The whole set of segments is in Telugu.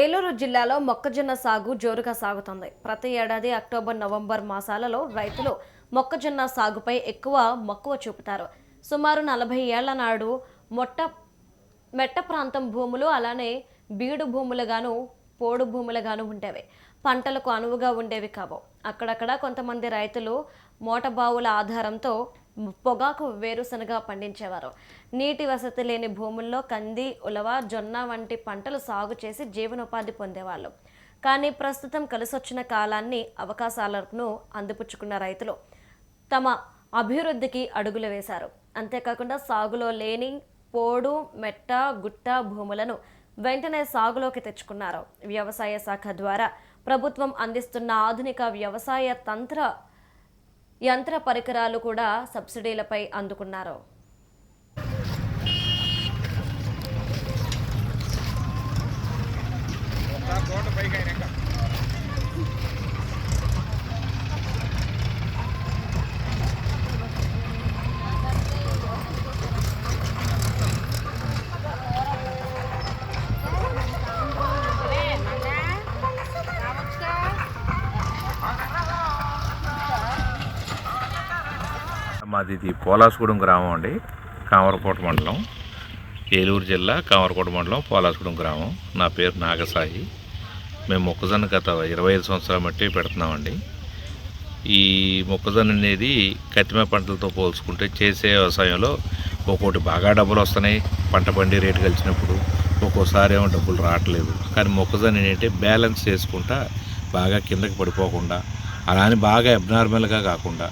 ఏలూరు జిల్లాలో మొక్కజొన్న సాగు జోరుగా సాగుతుంది. ప్రతి ఏడాది అక్టోబర్ నవంబర్ మాసాలలో రైతులు మొక్కజొన్న సాగుపై ఎక్కువ మక్కువ చూపుతారు. సుమారు నలభై ఏళ్ళ నాడు మొట్ట మెట్ట ప్రాంతం భూములు అలానే బీడు భూములుగాను పోడు భూములుగాను ఉండేవి. పంటలకు అనువుగా ఉండేవి కావు. అక్కడక్కడ కొంతమంది రైతులు మోటబావుల ఆధారంతో పొగాకు వేరుశనగ పండించేవారు. నీటి వసతి లేని భూముల్లో కంది ఉలవ జొన్న వంటి పంటలు సాగు చేసి జీవనోపాధి పొందేవాళ్ళు. కానీ ప్రస్తుతం కలిసొచ్చిన కాలాన్ని అవకాశాలను అందిపుచ్చుకున్న రైతులు తమ అభివృద్ధికి అడుగులు వేశారు. అంతేకాకుండా సాగులో లేని పోడు మెట్ట గుట్ట భూములను వెంటనే సాగులోకి తెచ్చుకున్నారు. వ్యవసాయ శాఖ ద్వారా ప్రభుత్వం అందిస్తున్న ఆధునిక వ్యవసాయ తంత్ర యంత్ర పరికరాలు కూడా సబ్సిడీలపై అందుకున్నారు. మాది ఇది పోలాసగూడెం గ్రామం అండి. కామరకోట మండలం. ఏలూరు జిల్లా కామరకోట మండలం పోలాసుగూడెం గ్రామం. నా పేరు నాగసాయి. మేము మొక్కజొన్న గత ఇరవై ఐదు సంవత్సరాల మట్టి పెడుతున్నామండి. ఈ మొక్కజొన్న అనేది కత్తిమ పంటలతో పోల్చుకుంటే చేసే వ్యవసాయంలో ఒక్కోటి బాగా డబ్బులు వస్తున్నాయి. పంట పండి రేటు కలిసినప్పుడు ఒక్కోసారి ఏమో డబ్బులు రావట్లేదు. కానీ మొక్కజొన్న ఏంటంటే బ్యాలెన్స్ చేసుకుంటా బాగా కిందకి పడిపోకుండా అలానే బాగా అబ్నార్మల్గా కాకుండా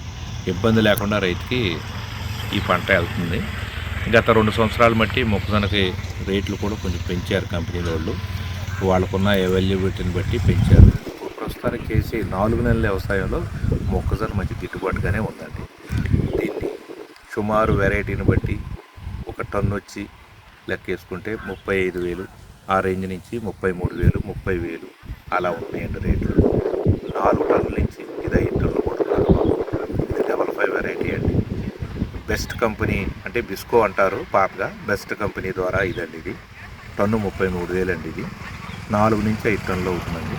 ఇబ్బంది లేకుండా రైతుకి ఈ పంట వెళ్తుంది. గత రెండు సంవత్సరాలు బట్టి మొక్కజొన్నకి రేట్లు కూడా కొంచెం పెంచారు కంపెనీల వాళ్ళు. వాళ్ళకున్న అవైలబిలిటీని బట్టి పెంచారు. ప్రస్తుతానికి చేసే నాలుగు నెలల వ్యవసాయంలో మొక్కజొన్న మంచి గిట్టుబాటుగానే ఉందండి. దీన్ని సుమారు వెరైటీని బట్టి ఒక టన్ను వచ్చి లెక్కేసుకుంటే ముప్పై ఐదు వేలు ఆ రేంజ్ నుంచి ముప్పై మూడు వేలు ముప్పై వేలు అలా ఉన్నాయండి రేట్లు. నాలుగు టన్నుల నుంచి ఇది ఐదు టన్నులు కొడుతున్నారు మాకు ఇది డబల్ ఫైవ్ వెరైటీ అండి బెస్ట్ కంపెనీ అంటే బిస్కో అంటారు పాతగా బెస్ట్ కంపెనీ ద్వారా ఇదండి ఇది. టన్ను ముప్పై మూడు వేలు అండి ఇది. నాలుగు నుంచి ఐదు టన్నులు అవుతుందండి.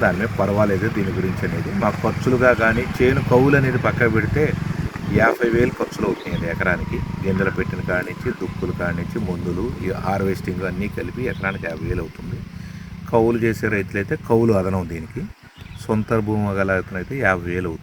దాని మీద పర్వాలేదు దీని గురించి అనేది. మాకు ఖర్చులుగా కానీ చేను కౌలు అనేది పక్క పెడితే యాభై వేలు ఖర్చులు అవుతున్నాయండి ఎకరానికి. గింజలు పెట్టిన కాడి నుంచి దుక్కులు కాడి నుంచి మందులు ఈ హార్వెస్టింగ్ అన్నీ కలిపి ఎకరానికి యాభై వేలు అవుతుంది. కౌలు చేసే రైతులైతే కౌలు అదనం దీనికి. సొంత భూమి గల అయితే యాభై వేలు అవుతుంది.